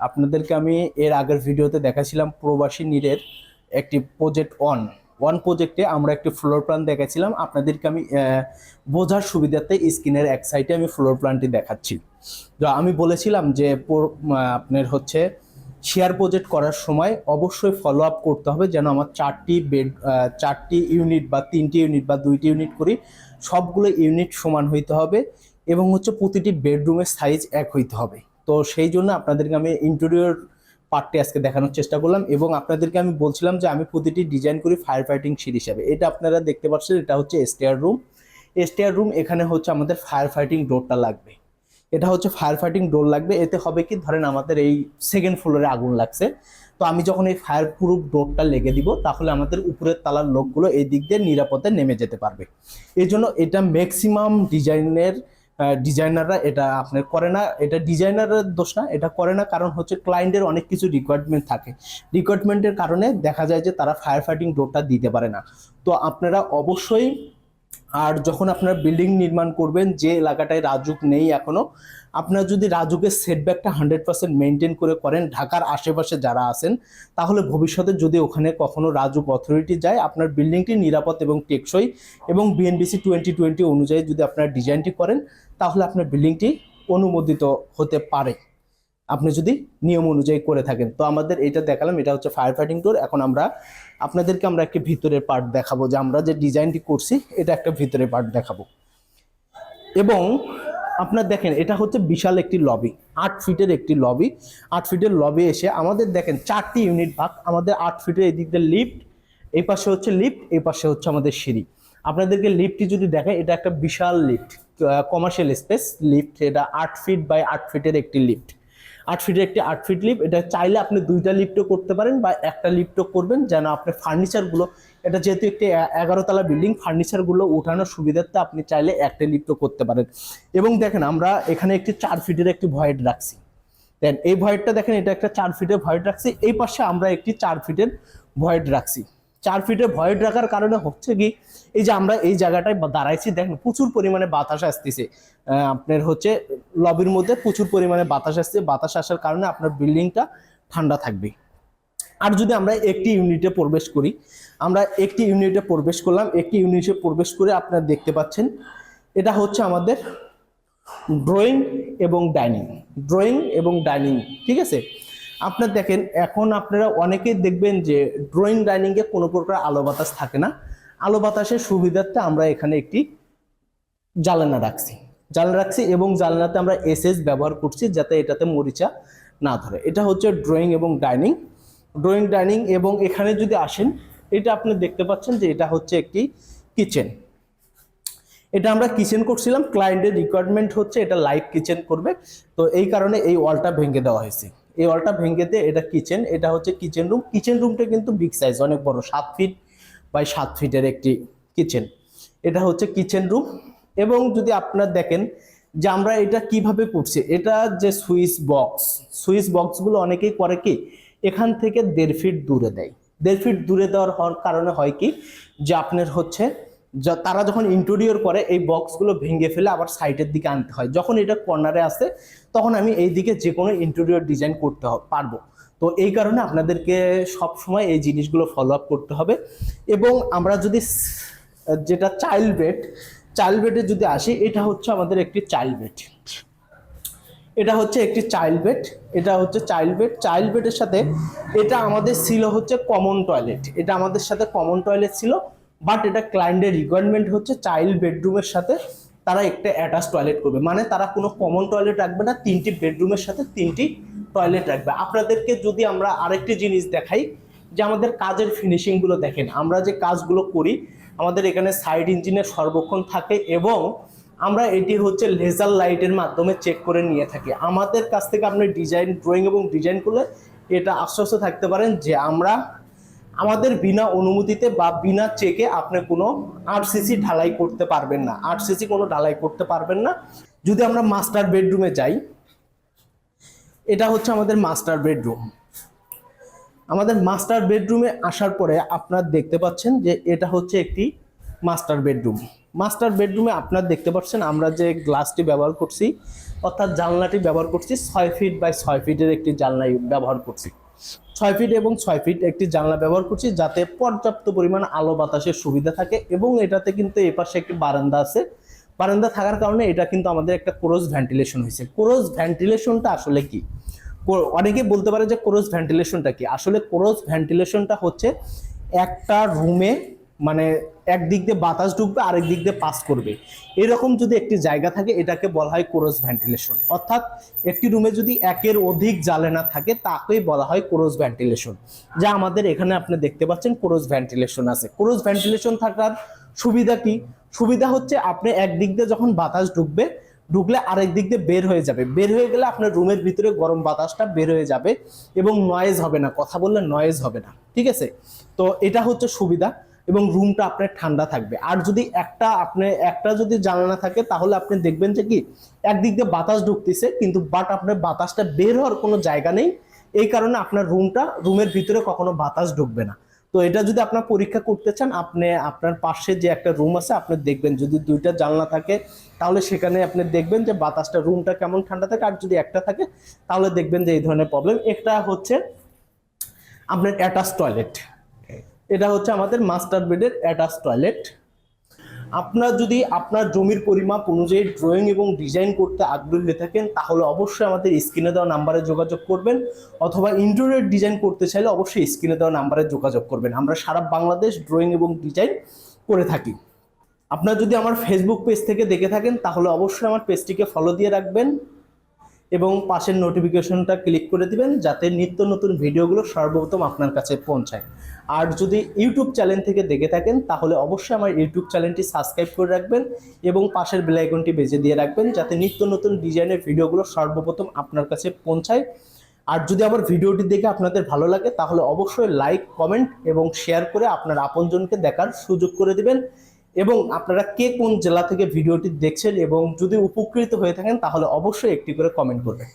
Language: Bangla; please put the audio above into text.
আপনাদেরকে আমি এর আগের ভিডিওতে দেখাছিলাম প্রবাসী নীরের একটি প্রজেক্ট ওয়ান ওয়ান প্রজেক্টে আমরা একটি ফ্লোর প্ল্যান দেখাছিলাম আপনাদেরকে আমি বোঝার সুবিধার্থে স্ক্রিনের এক সাইডে আমি ফ্লোর প্ল্যানটি দেখাচ্ছি। তো আমি বলেছিলাম যে আপনার হচ্ছে শেয়ার প্রজেক্ট করার সময় অবশ্যই ফলো আপ করতে হবে যেন আমার চারটি বেড চারটি ইউনিট বা তিনটি ইউনিট বা দুইটি ইউনিট করি, সবগুলো ইউনিট সমান হইতে হবে এবং হচ্ছে প্রতিটি বেডরুমের সাইজ এক হইতে হবে। তো সেই জন্য আপনাদেরকে আমি ইন্টেরিয়র পার্টটি আজকে দেখানোর চেষ্টা করলাম এবং আপনাদেরকে আমি বলছিলাম যে আমি প্রতিটি ডিজাইন করি ফায়ার ফাইটিং সিট হিসাবে। এটা আপনারা দেখতে পাচ্ছেন, এটা হচ্ছে স্টেয়ার রুম স্টেয়ার রুম এখানে হচ্ছে আমাদের ফায়ার ফাইটিং ডোরটা লাগবে। এটা হচ্ছে ফায়ার ফাইটিং ডোর লাগবে। এতে হবে কি? ধরেন আমাদের এই সেকেন্ড ফ্লোরে আগুন লাগছে। তো আমি যখন এই ফায়ার প্রুফ ডোরটা লেগে দিব, তাহলে আমাদের উপরের তালার লোকগুলো এই দিক দিয়ে নিরাপদে নেমে যেতে পারবে। এই জন্য এটা ম্যাক্সিমাম ডিজাইনের ডিজাইনাররা এটা আপনার করে না। এটা ডিজাইনারের দোষ না, এটা করে না কারণ হচ্ছে ক্লায়েন্টের অনেক কিছু রিকোয়ারমেন্ট থাকে। রিকোয়ারমেন্টের কারণে দেখা যায় যে তারা ফায়ার ফাইটিং ডোরটা দিতে পারে না। তো আপনারা অবশ্যই আর যখন আপনারা বিল্ডিং নির্মাণ করবেন, যে এলাকাটায় রাজুক নেই এখনও, আপনারা যদি রাজুকের সেটব্যাকটা হান্ড্রেড পার্সেন্ট মেনটেন করে করেন, ঢাকার আশেপাশে যারা আছেন, তাহলে ভবিষ্যতে যদি ওখানে কখনো রাজুক অথরিটি যায়, আপনার বিল্ডিংটি নিরাপদ এবং টেকসই এবং বিএনবিসি টোয়েন্টি টোয়েন্টি অনুযায়ী যদি আপনারা ডিজাইনটি করেন, তাহলে আপনার বিল্ডিংটি অনুমোদিত হতে পারে। আপনি যদি নিয়ম অনুযায়ী করে থাকেন। তো আমাদের এটা দেখালাম, এটা হচ্ছে ফায়ার ফাইটিং ডোর এখন আমরা আপনাদেরকে আমরা একটি ভিতরের পার্ট দেখাবো যে আমরা যে ডিজাইনটি করছি, এটা একটা ভিতরের পার্ট দেখাবো। এবং আপনার দেখেন, এটা হচ্ছে বিশাল একটি লবি আট ফিটের একটি লবি আট ফিটের লবি এসে আমাদের দেখেন, চারটি ইউনিট ভাগ, আমাদের আট ফিটের এদিক দিয়ে লিফট এই পাশে হচ্ছে লিফট এই পাশে হচ্ছে আমাদের সিঁড়ি। আপনাদেরকে লিফটটি যদি দেখেন, এটা একটা বিশাল লিফট কমার্শিয়াল স্পেস লিফট এটা আট ফিট বাই আট ফিটের একটি লিফট আট ফিটের একটি আট ফিট লিফট এটা চাইলে আপনি দুইটা লিফটও করতে পারেন বা একটা লিফটও করবেন যেন আপনার ফার্নিচারগুলো এটা যেহেতু একটি এগারো তলা বিল্ডিং ফার্নিচারগুলো ওঠানোর সুবিধার্থে আপনি চাইলে একটা লিফটও করতে পারেন। এবং দেখেন আমরা এখানে একটি চার ফিটের একটি ভয়েড রাখছি। দেন এই ভয়েডটা দেখেন, এটা একটা চার ফিটের ভয়েড রাখছি। এই পাশে আমরা একটি চার ফিটের ভয়েড রাখছি। চার ফিটের ভয়েড রাখার কারণে হচ্ছে কি এই যে আমরা এই জায়গাটায় দাঁড়াইছি, দেখেন প্রচুর পরিমাণে বাতাস আসতেছে। আপনার হচ্ছে লবির মধ্যে প্রচুর পরিমাণে বাতাস আসছে। বাতাস আসার কারণে আপনার বিল্ডিংটা ঠান্ডা থাকবে। আর যদি আমরা একটি ইউনিটে প্রবেশ করি, আমরা একটি ইউনিটে প্রবেশ করলাম। একটি ইউনিটে প্রবেশ করে আপনারা দেখতে পাচ্ছেন, এটা হচ্ছে আমাদের ড্রয়িং এবং ডাইনিং। ড্রয়িং এবং ডাইনিং, ঠিক আছে? আপনার দেখেন, এখন আপনারা অনেকেই দেখবেন যে ড্রয়িং, ডাইনিংয়ে কোনো প্রকার আলো বাতাস থাকে না। আলো বাতাসের সুবিধার্থে আমরা এখানে একটি জানালা রাখছি। জানলা রাখছি এবং জানলাতে আমরা এসএস ব্যবহার করছি যাতে এটাতে মরিচা না ধরে। এটা হচ্ছে ড্রয়িং এবং ডাইনিং ড্রয়িং ডাইনিং এবং এখানে যদি আসেন, এটা আপনি দেখতে পাচ্ছেন যে এটা হচ্ছে একটি কিচেন এটা আমরা কিচেন করছিলাম ক্লায়েন্টের রিকোয়ারমেন্ট হচ্ছে এটা লাইভ কিচেন করবে। তো এই কারণে এই ওয়ালটা ভেঙে দেওয়া হয়েছে। এই ওয়ালটা ভেঙে দিয়ে এটা কিচেন এটা হচ্ছে কিচেন রুম কিচেন রুমটা কিন্তু বিগ সাইজ অনেক বড়, সাত ফিট বাই সাত ফিটের একটি কিচেন। এটা হচ্ছে কিচেন রুম এবং যদি আপনার দেখেন যে আমরা এটা কীভাবে করছি, এটা যে সুইচ বক্স, সুইচ বক্সগুলো অনেকেই করে কি, এখান থেকে দেড় ফিট দূরে দেয়। দেড় ফিট দূরে দেওয়ার হওয়ার কারণে হয় কি, যে আপনার হচ্ছে যা- তারা যখন ইন্টেরিয়র করে, এই বক্সগুলো ভেঙে ফেলে আবার সাইডের দিকে আনতে হয়। যখন এটা কর্নারে আসে, তখন আমি এই দিকে যে কোনো ইন্টেরিয়র ডিজাইন করতে পারব। তো এই কারণে আপনাদেরকে সব সময় এই জিনিসগুলো ফলো আপ করতে হবে। এবং আমরা যদি যেটা চাইল্ড বেড চাইল্ড বেডে যদি আসি, এটা হচ্ছে আমাদের একটি চাইল্ড বেড এটা হচ্ছে একটি চাইল্ড বেড এটা হচ্ছে চাইল্ড বেড চাইল্ড বেডের সাথে এটা আমাদের ছিল হচ্ছে কমন টয়লেট এটা আমাদের সাথে কমন টয়লেট ছিল বাট এটা ক্লায়েন্টের রিকোয়ারমেন্ট হচ্ছে চাইল্ড বেডরুমের সাথে তারা একটা অ্যাটাচ টয়লেট করবে। মানে তারা কোনো কমন টয়লেট রাখবে না, তিনটি বেডরুমের সাথে তিনটি টয়লেট রাখবে। আপনাদেরকে যদি আমরা আরেকটি জিনিস দেখাই, যে আমাদের কাজের ফিনিশিংগুলো দেখেন। আমরা যে কাজগুলো করি, আমাদের এখানে সাইড ইঞ্জিনের সর্বক্ষণ থাকে এবং আমরা এটি হচ্ছে লেজার লাইটের মাধ্যমে চেক করে নিয়ে থাকি। আমাদের কাছ থেকে আপনি ডিজাইন ড্রয়িং এবং ডিজাইন করলে এটা আশ্বস্ত থাকতে পারেন যে আমরা আমাদের বিনা অনুমতিতে বা বিনা চেকে আপনি কোনো আরসিসি ঢালাই করতে পারবেন না। আরসিসি কোনো ঢালাই করতে পারবেন না। যদি আমরা মাস্টার বেডরুমে যাই এটা হচ্ছে আমাদের মাস্টার বেডরুম আমাদের মাস্টার বেডরুমে আসার পরে আপনারা দেখতে পাচ্ছেন যে এটা হচ্ছে একটি মাস্টার বেডরুম মাস্টার বেডরুমে আপনারা দেখতে পাচ্ছেন আমরা যে গ্লাসটি ব্যবহার করছি, অর্থাৎ জানলাটি ব্যবহার করছি, ছয় ফিট বাই ছয় ফিটের একটি জানলা ব্যবহার করছি। ছয় ফিট এবং ছয় ফিট একটি জানলা ব্যবহার করছি যাতে পর্যাপ্ত পরিমাণ আলো বাতাসের সুবিধা থাকে এবং এটাতে কিন্তু এপাশে একটি বারান্দা আছে বারান্দা থাকার কারণে এটা কিন্তু আমাদের একটা ক্রোজ ভেন্টিলেশন হয়েছে। ক্রোজ ভেন্টিলেশনটা আসলে কি? অনেকে বলতে পারে যে ক্রোজ ভেন্টিলেশনটা কি? আসলে ক্রোজ ভেন্টিলেশনটা হচ্ছে একটা রুমে মানে একদিক দিয়ে বাতাস ঢুকবে, আরেক দিক দিয়ে পাস করবে। এরকম যদি একটি জায়গা থাকে, এটাকে বলা হয় ক্রোজ ভেন্টিলেশন। অর্থাৎ একটি রুমে যদি একের অধিক জ্বালানা থাকে, তাকেই বলা হয় ক্রোজ ভেন্টিলেশন। যা আমাদের এখানে আপনি দেখতে পাচ্ছেন, ক্রোজ ভেন্টিলেশন আছে। ক্রোজ ভেন্টিলেশন থাকার সুবিধা কি? সুবিধা হচ্ছে আপনি একদিক দিয়ে যখন বাতাস ঢুকবে, ঢুকলে আরেক দিক দিয়ে বের হয়ে যাবে। বের হয়ে গেলে আপনার রুমের ভিতরে গরম বাতাসটা বের হয়ে যাবে এবং নয়েজ হবে না। কথা বললে নয়েজ হবে না। ঠিক আছে? তো এটা হচ্ছে সুবিধা এবং রুমটা আপনার ঠান্ডা থাকবে। আর যদি একটা আপনি, একটা যদি জানালা থাকে, তাহলে আপনি দেখবেন যে কি, একদিক দিয়ে বাতাস ঢুকতেছে, কিন্তু বাট আপনার বাতাসটা বের হওয়ার কোনো জায়গা নেই। এই কারণে আপনার রুমটা রুমের ভিতরে কখনো বাতাস ঢুকবে না। তো এটা যদি আপনার পরীক্ষা করতে চান, আপনি আপনার পাশে যে একটা রুম আছে, আপনি দেখবেন যদি দুইটা জানলা থাকে, তাহলে সেখানে আপনি দেখবেন যে বাতাসটা রুমটা কেমন ঠান্ডা থাকে, আর যদি একটা থাকে, তাহলে দেখবেন যে এই ধরনের প্রবলেম একটা হচ্ছে আপনার অ্যাটাচ টয়লেট এটা হচ্ছে আমাদের মাস্টার বেডের অ্যাটাচ টয়লেট আপনার যদি আপনার জমির পরিমাপ অনুযায়ী ড্রয়িং এবং ডিজাইন করতে আগ্রহী হয়ে থাকেন, তাহলে অবশ্যই আমাদের স্ক্রিনে দেওয়া নাম্বারে যোগাযোগ করবেন, অথবা ইন্টেরিয়র ডিজাইন করতে চাইলে অবশ্যই স্ক্রিনে দেওয়া নাম্বারে যোগাযোগ করবেন। আমরা সারা বাংলাদেশ ড্রয়িং এবং ডিজাইন করে থাকি। আপনার যদি আমার ফেসবুক পেজ থেকে দেখে থাকেন, তাহলে অবশ্যই আমার পেজটিকে ফলো দিয়ে রাখবেন। এবং পাশের নোটিফিকেশনটা ক্লিক করে দিবেন যাতে নিত্য নতুন ভিডিওগুলো সর্বপ্রথম আপনার কাছে পৌঁছায়। আর যদি ইউটিউব চ্যানেল থেকে দেখে থাকেন, তাহলে অবশ্যই আমার ইউটিউব চ্যানেলটি সাবস্ক্রাইব করে রাখবেন এবং পাশের বেল আইকনটি বেজে দিয়ে রাখবেন যাতে নিত্য নতুন ডিজাইনের ভিডিওগুলো সর্বপ্রথম আপনার কাছে পৌঁছায়। আর যদি আমার ভিডিওটি দেখে আপনাদের ভালো লাগে, তাহলে অবশ্যই লাইক কমেন্ট এবং শেয়ার করে আপনার আপনজনকে দেখার সুযোগ করে দিবেন। এবং আপনারা কে কোন জেলা থেকে ভিডিওটি দেখছেন এবং যদি উপকৃত হয়ে থাকেন, তাহলে অবশ্যই একটি করে কমেন্ট করবেন।